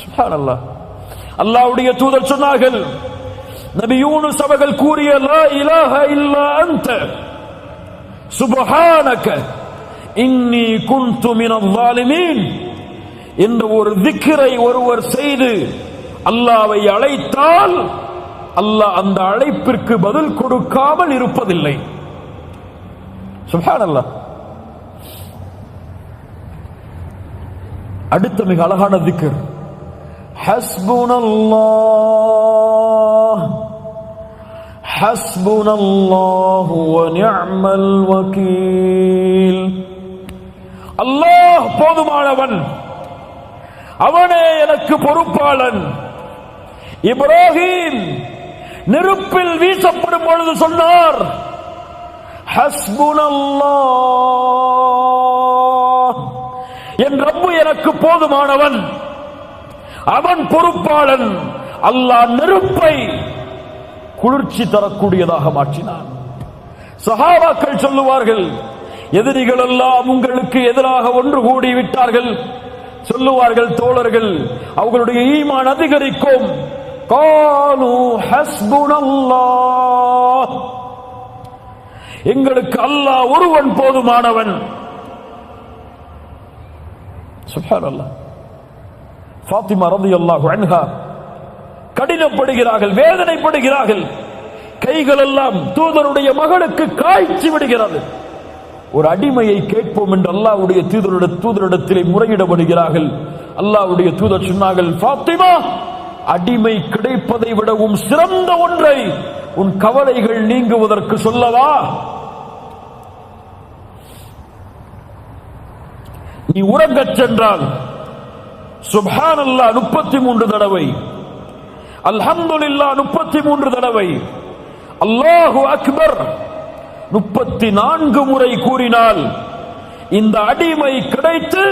சுப்ஹானல்லாஹ் அல்லாஹ்வுடைய தூதர் சொன்னார்கள் நபி யூனுஸ் அவர்கள் கூறிய லா இலாஹ இல்லா அந்த சுபஹானக இன்னி குன்து மினல் ஸாலிமீன். என்ற ஒரு திக்கரை ஒருவர் செய்து அல்லாவை அழைத்தால் அல்லாஹ் அந்த அழைப்பிற்கு பதில் கொடுக்காமல் இருப்பதில்லை. சுப்ஹானல்லாஹ் அடுத்த மிக அழகான திக்கர். ஹஸ்புனல்லாஹ். ஹஸ்புனல்லாஹு வ வகீல். அல்லாஹ் போதுமானவன். அவனே எனக்கு பொறுப்பாளன். இப்ராஹிம் நெருப்பில் வீசப்படும் பொழுது சொன்னார் ஹஸ்புனல்லா என் ரப்பு எனக்கு போதுமானவன். அவன் பொறுப்பாளன். அல்லாஹ் நெருப்பை குளிர்ச்சி தரக்கூடியதாக மாற்றினான். சஹாபாக்கள் சொல்லுவார்கள் எதிரிகள் எல்லாம் உங்களுக்கு எதிராக ஒன்று கூடி விட்டார்கள். சொல்லுவார்கள் தோழர்கள் அவர்களுடைய ஈமான் அதிகரிக்கும். காலு ஹஸ்புனல்லாஹ். எங்களுக்கு அல்லாஹ் ஒருவன் போதுமானவன். சுப்ஹானல்லாஹ். ஃபாத்திமா ரலியல்லாஹு அன்ஹா. கடினப்படுகிறார்கள் வேதனைப்படுகிறார்கள். கைகள் எல்லாம் தூதருடைய மகளுக்கு காய்ச்சி விடுகிறது. ஒரு அடிமையை கேட்போம் என்று அல்லாவுடைய தூதருட தூதரிடத்திலே முறையிடப்படுகிறார்கள். அல்லாவுடைய தூதர் சொன்னார்கள் ஃபாத்திமா அடிமை கிடைப்பதை விடவும் சிறந்த ஒன்றை உன் கவலைகள் நீங்குவதற்கு சொல்லவா? நீ உறங்கச் சென்றால் சுபான் அல்லா முப்பத்தி மூன்று தடவை. அல்ஹம்துல்லா முப்பத்தி மூன்று தடவை. அல்லாஹு அக்பர். முப்பத்தி நான்கு முறை கூறினால் இந்த அடிமை கிடைத்து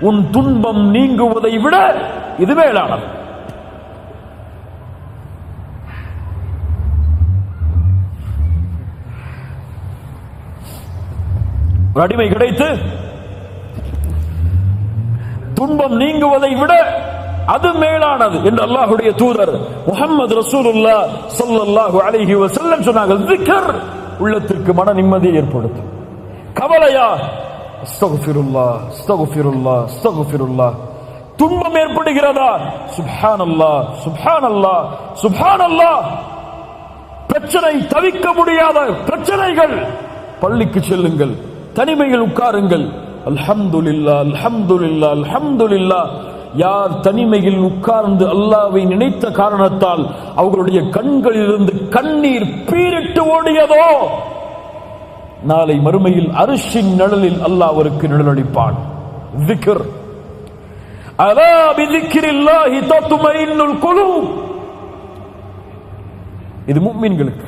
உன் துன்பம் நீங்குவதை விட இது மேலானது. அடிமை கிடைத்து துன்பம் நீங்குவதை விட அது மேலானது என்று அல்லாஹுடைய தூதர் முகமது ரசூலுல்லா சொல்லல்லாஹு அலைஹி வஸல்லம் சொன்னாங்க திக்ர் உள்ளத்திற்கு மன நிம்மதியை ஏற்படுத்தும். கவலையா? அஸ்தக்ஃபிருல்லாஹ் அஸ்தக்ஃபிருல்லாஹ் அஸ்தக்ஃபிருல்லாஹ் துன்பம் ஏற்படுகிறதா? சுப்ஹானல்லாஹ் சுப்ஹானல்லாஹ் அல்லாஹ் பிரச்சனை தவிக்க முடியாத பிரச்சனைகள். பள்ளிக்கு செல்லுங்கள் தனிமையில் உட்காருங்கள். அல்ஹம்துலில்லா அல்ஹம்துலில்லா அல்ஹம்துலில்லா யார் தனிமையில் உட்கார்ந்து அல்லாவை நினைத்த காரணத்தால் அவர்களுடைய கண்களிலிருந்து கண்ணீர் பீரிட்டு ஓடியதோ? நாளை மறுமையில் அரிசின் நிழலில் அல்லாஹ் அவருக்கு நிழலளிப்பான். திக்ர். அலா பிதிக்ரில்லாஹி தத்மைனுல் குலூப். இது முஃமின்களுக்கு